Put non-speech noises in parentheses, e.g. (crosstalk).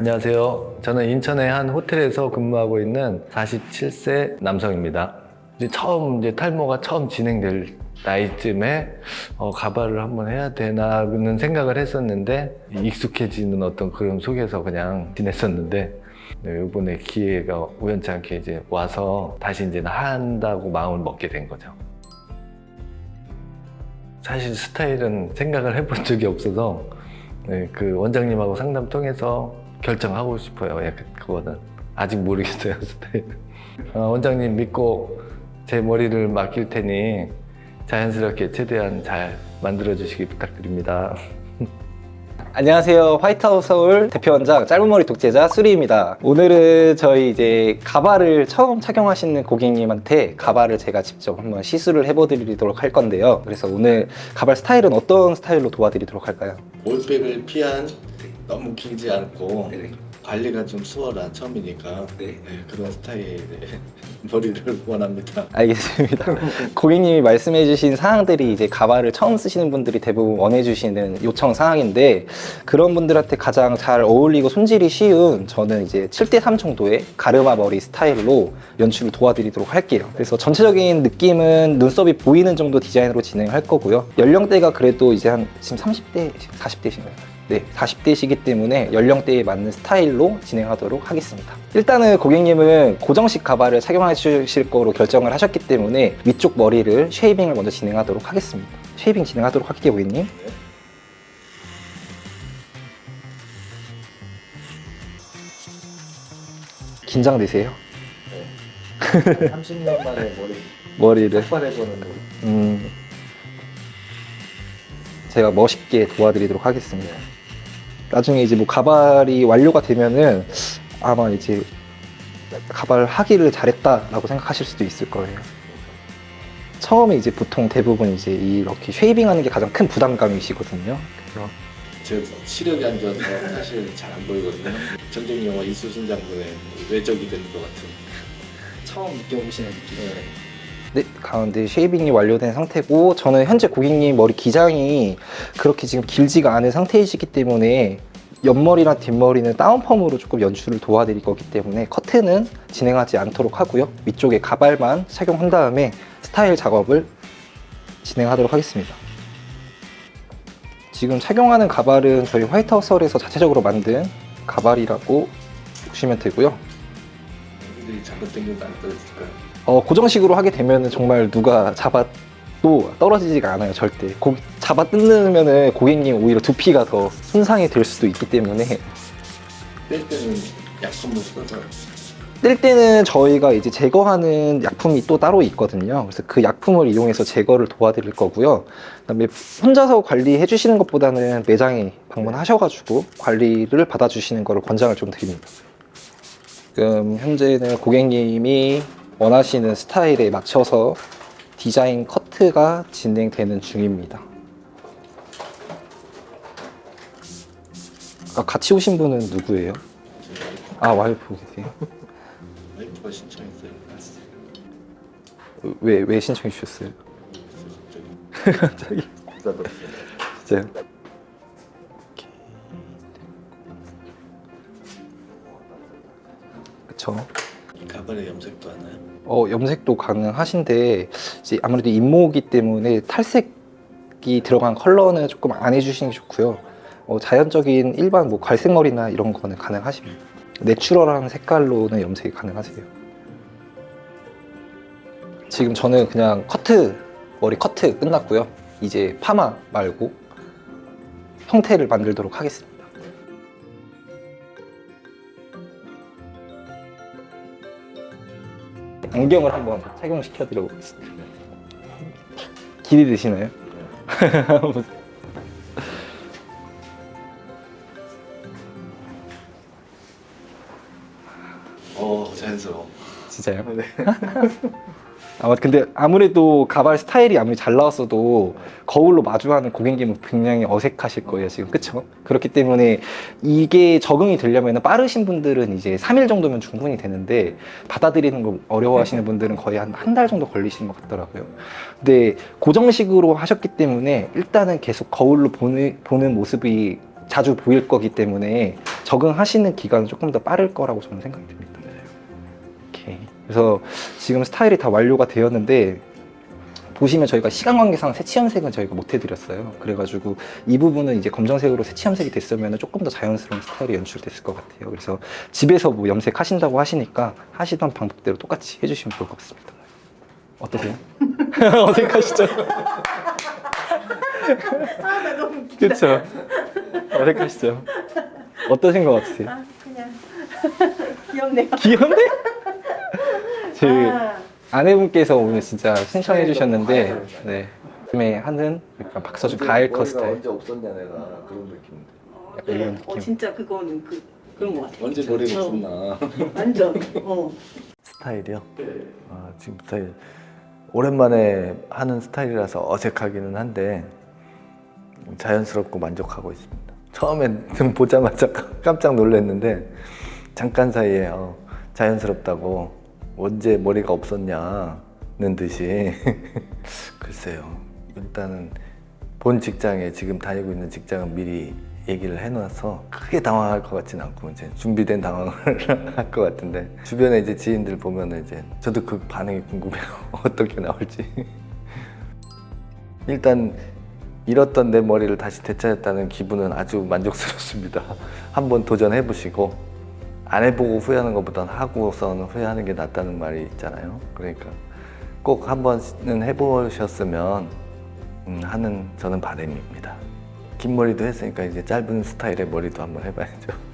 안녕하세요. 저는 인천의 한 호텔에서 근무하고 있는 47세 남성입니다. 이제 처음 이제 탈모가 처음 진행될 나이쯤에 어, 가발을 한번 해야 되나는 생각을 했었는데 익숙해지는 어떤 그런 속에서 그냥 지냈었는데 네, 이번에 기회가 우연치 않게 이제 와서 다시 이제 한다고 마음을 먹게 된 거죠. 사실 스타일은 생각을 해본 적이 없어서 네, 그 원장님하고 상담 통해서 결정하고 싶어요. 약간 그거는 아직 모르겠어요 (laughs) 스타일. 어, 원장님 믿고 제 머리를 맡길 테니 자연스럽게 최대한 잘 만들어 주시기 부탁드립니다. (laughs) 안녕하세요. 화이트하우스 서울 대표원장 짧은 머리 독재자 수리입니다. 오늘은 저희 이제 가발을 처음 착용하시는 고객님한테 가발을 제가 직접 한번 시술을 해보드리도록 할 건데요. 그래서 오늘 가발 스타일은 어떤 스타일로 도와드리도록 할까요? 올백을 피한 너무 길지 않고 네. 관리가 좀 수월한 처음이니까 네. 네, 그런 스타일의 (laughs) 머리를 원합니다. 알겠습니다. 고객님이 말씀해주신 사항들이 이제 가발을 처음 쓰시는 분들이 대부분 원해주시는 요청 사항인데 그런 분들한테 가장 잘 어울리고 손질이 쉬운 저는 이제 7대3 정도의 가르마 머리 스타일로 연출을 도와드리도록 할게요. 그래서 전체적인 느낌은 눈썹이 보이는 정도 디자인으로 진행할 거고요. 연령대가 그래도 이제 한 지금 30대, 40대신가요? 네, 40대시기 때문에 연령대에 맞는 스타일로 진행하도록 하겠습니다. 일단은 고객님은 고정식 가발을 착용해 주실 거로 결정을 하셨기 때문에 위쪽 머리를 쉐이빙을 먼저 진행하도록 하겠습니다. 쉐이빙 진행하도록 할게요, 고객님. 긴장되세요? 30년 만에 머리 머리를. 폭발해보는 음, 제가 멋있게 도와드리도록 하겠습니다. 나중에 이제 뭐 가발이 완료가 되면은 아마 이제 가발 하기를 잘했다라고 생각하실 수도 있을 거예요. 처음에 이제 보통 대부분 이제 이렇게 쉐이빙 하는 게 가장 큰 부담감이시거든요. 그래서 저 시력이 안 좋아서 사실 잘 안 보이거든요. 전쟁 영화 이수신 장군의 외적이 되는 것 같은. 처음 느껴보시는 느낌. 네, 가운데 쉐이빙이 완료된 상태고 저는 현재 고객님 머리 기장이 그렇게 지금 길지가 않은 상태이시기 때문에 옆머리랑 뒷머리는 다운펌으로 조금 연출을 도와드릴 거기 때문에 커트는 진행하지 않도록 하고요. 위쪽에 가발만 착용한 다음에 스타일 작업을 진행하도록 하겠습니다. 지금 착용하는 가발은 저희 화이트하우스홀에서 자체적으로 만든 가발이라고 보시면 되고요. 애들이 잘못된 게안 떨어질까요? 어, 고정식으로 하게 되면 정말 누가 잡아도 떨어지지가 않아요, 절대. 고, 잡아 뜯으면 고객님 오히려 두피가 더 손상이 될 수도 있기 때문에 뺄 때는 약품을 써서 뜰 때는 저희가 이제 제거하는 약품이 또 따로 있거든요. 그래서 그 약품을 이용해서 제거를 도와드릴 거고요. 그다음에 혼자서 관리해 주시는 것보다는 매장에 방문하셔가지고 관리를 받아주시는 거를 권장을 좀 드립니다. 지금 현재는 고객님이 원하시는 스타일에 맞춰서 디자인 커트가 진행되는 중입니다. 아, 같이 오신 분은 누구예요? 아 와이프 계세요? 와이프가 신청했어요. 왜, 왜 신청해 주셨어요? (laughs) 갑자기. 갑자기. 진짜요? 그쵸. 가발에 염색도 하나요? 어, 염색도 가능하신데, 이제 아무래도 인모기 때문에 탈색이 들어간 컬러는 조금 안 해주시는 게 좋고요. 어, 자연적인 일반 뭐 갈색 머리나 이런 거는 가능하십니다. 내추럴한 색깔로는 염색이 가능하세요. 지금 저는 그냥 커트, 머리 커트 끝났고요. 이제 파마 말고 형태를 만들도록 하겠습니다. 안경을 한번 착용시켜 드려 보겠습니다. 기대되시나요? (laughs) 어 자연스러워. 진짜요? (laughs) 아마 근데 아무래도 가발 스타일이 아무리 잘 나왔어도 거울로 마주하는 고객님은 굉장히 어색하실 거예요 지금 그쵸? 그렇기 때문에 이게 적응이 되려면 빠르신 분들은 이제 3일 정도면 충분히 되는데 받아들이는 거 어려워하시는 분들은 거의 한 한 달 정도 걸리시는 것 같더라고요 근데 고정식으로 하셨기 때문에 일단은 계속 거울로 보는, 보는 모습이 자주 보일 거기 때문에 적응하시는 기간은 조금 더 빠를 거라고 저는 생각이 듭니다. 오케이. 그래서 지금 스타일이 다 완료가 되었는데 보시면 저희가 시간 관계상 새치염색은 저희가 못 해드렸어요. 그래가지고 이 부분은 이제 검정색으로 새치염색이 됐으면 조금 더 자연스러운 스타일이 연출됐을 것 같아요. 그래서 집에서 뭐 염색하신다고 하시니까 하시던 방법대로 똑같이 해주시면 좋을 것 같습니다. 어떠세요? (laughs) 어색하시죠? (laughs) 아 나 너무 웃기다. 그렇죠. 어색하시죠? 어떠신 것 같으세요? 아 그냥 (laughs) 귀엽네요. 귀엽네? 제 아, 아내분께서 오늘 진짜 신청해 주셨는데 네. 요즘에 하는 약간 박서준 가을 컷 스타일 언제 없었냐 내가 그런 느낌인데. 어, 약간 네. 이런 어 느낌. 진짜 그거는 그 그런 것 같아요. 언제 머리가 어, 없었나. 완전. 어. 스타일이요? 아, 지금 스타일 오랜만에 하는 스타일이라서 어색하기는 한데 자연스럽고 만족하고 있습니다. 처음엔 좀 보자마자 (laughs) 깜짝 놀랐는데 잠깐 사이에 어, 자연스럽다고 언제 머리가 없었냐는 듯이. (laughs) 글쎄요. 일단은 본 직장에 지금 다니고 있는 직장은 미리 얘기를 해놔서 크게 당황할 것 같지는 않고 이제 준비된 당황을 (laughs) 할 것 같은데. 주변에 이제 지인들 보면은 이제 저도 그 반응이 궁금해요. (laughs) 어떻게 나올지. 일단 잃었던 내 머리를 다시 되찾았다는 기분은 아주 만족스럽습니다. 한번 도전해 보시고 안 해보고 후회하는 것보단 하고서는 후회하는 게 낫다는 말이 있잖아요 그러니까 꼭 한 번은 해보셨으면 음, 하는 저는 바람입니다. 긴 머리도 했으니까 이제 짧은 스타일의 머리도 한번 해봐야죠.